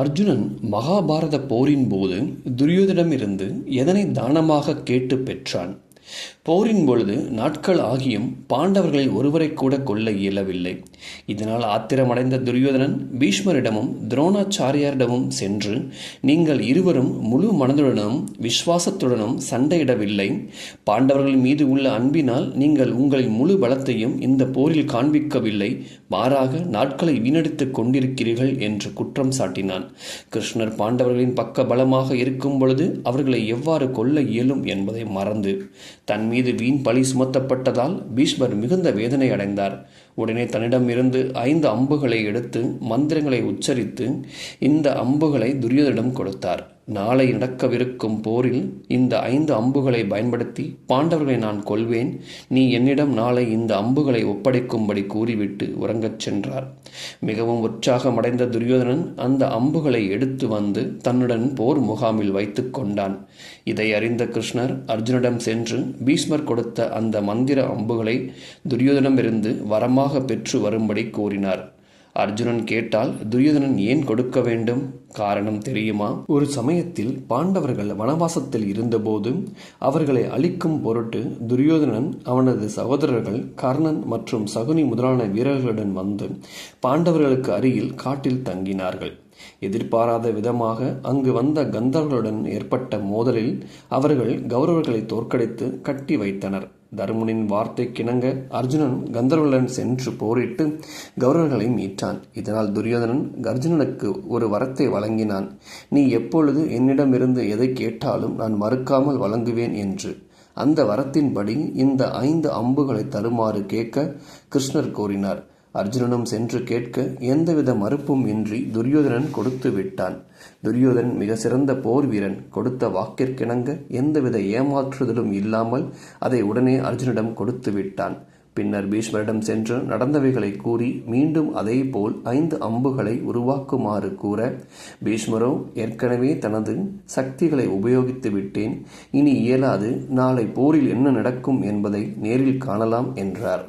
அர்ஜுனன் மகாபாரத போரின் போது துரியோதனிடமிருந்து எதனை தானமாக கேட்டு பெற்றான்? போரின் பொழுது நாட்கள் ஆகியும் பாண்டவர்களில் ஒருவரை கூட கொல்ல இயலவில்லை. இதனால் ஆத்திரமடைந்த துரியோதனன் பீஷ்மரிடமும் துரோணாச்சாரியாரிடமும் சென்று நீங்கள் இருவரும் முழு மனதுடனும் விசுவாசத்துடனும் சண்டையிடவில்லை. பாண்டவர்கள் மீது உள்ள அன்பினால் நீங்கள் உங்களின் முழு பலத்தையும் இந்த போரில் காண்பிக்கவில்லை. மாறாக நாட்களை வீணடித்துக் கொண்டிருக்கிறீர்கள் என்று குற்றம் சாட்டினான். கிருஷ்ணர் பாண்டவர்களின் பக்க பலமாக இருக்கும் பொழுது அவர்களை எவ்வாறு கொல்ல இயலும் என்பதை மறந்து தன் மீது வீண் பழி சுமத்தப்பட்டதால் பீஷ்மர் மிகுந்த வேதனை அடைந்தார். உடனே தன்னிடம் இருந்து ஐந்து அம்புகளை எடுத்து மந்திரங்களை உச்சரித்து இந்த அம்புகளை துரியோதனிடம் கொடுத்தார். நாளை நடக்கவிருக்கும் போரில் இந்த ஐந்து அம்புகளை பயன்படுத்தி பாண்டவர்களை நான் கொள்வேன் நீ என்னிடம் நாளை இந்த அம்புகளை ஒப்படைக்கும்படி கூறிவிட்டு உறங்கச் சென்றார். மிகவும் உற்சாகமடைந்த துரியோதனன் அந்த அம்புகளை எடுத்து வந்து தன்னுடன் போர் முகாமில் வைத்து கொண்டான். இதை அறிந்த கிருஷ்ணர் அர்ஜுனிடம் சென்று பீஷ்மர் கொடுத்த அந்த மந்திர அம்புகளை துரியோதனமிருந்து வரமாக பெற்று வரும்படி கூறினார். அர்ஜுனன் கேட்டால் துரியோதனன் ஏன் கொடுக்க வேண்டும்? காரணம் தெரியுமா? ஒரு சமயத்தில் பாண்டவர்கள் வனவாசத்தில் இருந்தபோது அவர்களை அழிக்கும் பொருட்டு துரியோதனன் அவனது சகோதரர்கள் கர்ணன் மற்றும் சகுனி முதலான வீரர்களுடன் வந்து பாண்டவர்களுக்கு அருகில் காட்டில் தங்கினார்கள். எதிர்பாராத விதமாக அங்கு வந்த கந்தர்களுடன் ஏற்பட்ட மோதலில் அவர்கள் கௌரவர்களை தோற்கடித்து கட்டி வைத்தனர். தருமனின் வார்த்தைக்கிணங்க அர்ஜுனன் கந்தர்வனுடன் சென்று போரிட்டு கௌரவர்களை மீட்டான். இதனால் துரியோதனன் அர்ஜுனனுக்கு ஒரு வரத்தை வழங்கினான். நீ எப்பொழுது என்னிடமிருந்து எதை கேட்டாலும் நான் மறுக்காமல் வழங்குவேன் என்று. அந்த வரத்தின்படி இந்த ஐந்து அம்புகளை தருமாறு கேட்க கிருஷ்ணர் கூறினார் அர்ஜுனனும் சென்று கேட்க எந்தவித மறுப்பும் இன்றி துரியோதனன் கொடுத்து விட்டான். துரியோதனன் மிக சிறந்த போர் வீரன். கொடுத்த வாக்கிற்கிணங்க எந்தவித ஏமாற்றுதலும் இல்லாமல் அதை உடனே அர்ஜுனிடம் கொடுத்து விட்டான். பின்னர் பீஷ்மரிடம் சென்று நடந்தவைகளை கூறி மீண்டும் அதே போல் ஐந்து அம்புகளை உருவாக்குமாறு கூற பீஷ்மரோ ஏற்கனவே தனது சக்திகளை உபயோகித்து விட்டேன். இனி இயலாது. நாளை போரில் என்ன நடக்கும் என்பதை நேரில் காணலாம் என்றார்.